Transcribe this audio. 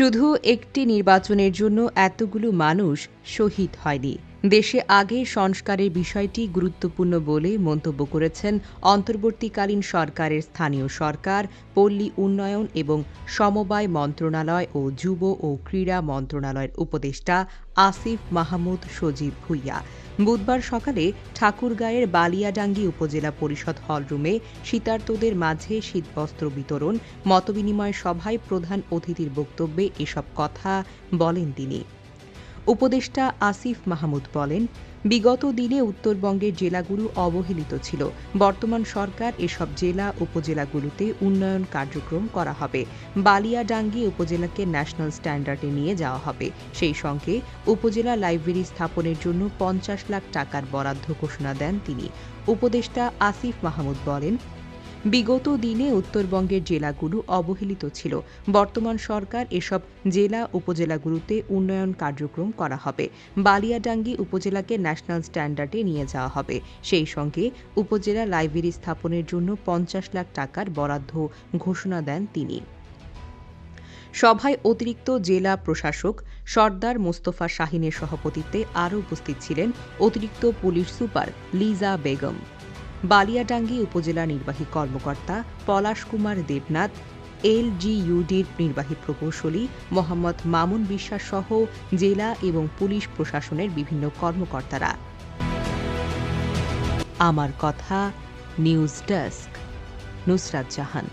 শুধু একটি নির্বাচনের জন্য এতগুলো মানুষ শহীদ হয়নি। দেশে আগে সংস্কারের বিষয়টি গুরুত্বপূর্ণ বলে মন্তব্য করেছেন অন্তর্বর্তীকালীন সরকারের স্থানীয় সরকার, পল্লী উন্নয়ন এবং সমবায় মন্ত্রণালয় ও যুব ও ক্রীড়া মন্ত্রণালয়ের উপদেষ্টা আসিফ মাহমুদ সজীব ভুইয়া। বুধবার সকালে ঠাকুরগাঁয়ের বালিয়াডাঙ্গি উপজেলা পরিষদ হলরুমে শীতার্তদের মাঝে শীতবস্ত্র বিতরণ, মতবিনিময় সভায় প্রধান অতিথির বক্তব্যে এসব কথা বলেন তিনি। উপদেষ্টা আসিফ মাহমুদ বলেন, বিগত দিনে উত্তরবঙ্গের জেলাগুলো অবহেলিত ছিল। বর্তমান সরকার এসব জেলা উপজেলাগুলোতে উন্নয়ন কার্যক্রম করা হবে। বালিয়াডাঙ্গি উপজেলাকে ন্যাশনাল স্ট্যান্ডার্ডে নিয়ে যাওয়া হবে। সেই সঙ্গে উপজেলা লাইব্রেরি স্থাপনের জন্য পঞ্চাশ লাখ টাকার বরাদ্দ ঘোষণা দেন তিনি। উপদেষ্টা আসিফ মাহমুদ বলেন বিগত দিনে উত্তরবঙ্গের জেলাগুলো অবহেলিত ছিল। বর্তমান সরকার এসব জেলা উপজেলাগুলোতে উন্নয়ন কার্যক্রম করা হবে। বালিয়াডাঙ্গি উপজেলাকে ন্যাশনাল স্ট্যান্ডার্ডে নিয়ে যাওয়া হবে। সেই সঙ্গে উপজেলা লাইব্রেরি স্থাপনের জন্য পঞ্চাশ লাখ টাকার বরাদ্দ ঘোষণা দেন তিনি। সভায় অতিরিক্ত জেলা প্রশাসক সর্দার মোস্তফা শাহিনের সভাপতিত্বে আরও উপস্থিত ছিলেন অতিরিক্ত পুলিশ সুপার লিজা বেগম। বালিয়াডাঙ্গি উপজেলা নির্বাহী কর্মকর্তা পলাশ কুমার দেবনাথ এলজিইউডির নির্বাহী প্রকৌশলী মোহাম্মদ মামুন বিশ্বাস সহ জেলা এবং পুলিশ প্রশাসনের বিভিন্ন কর্মকর্তারা। আমার কথা, নিউজ ডেস্ক, নুসরাত জাহান।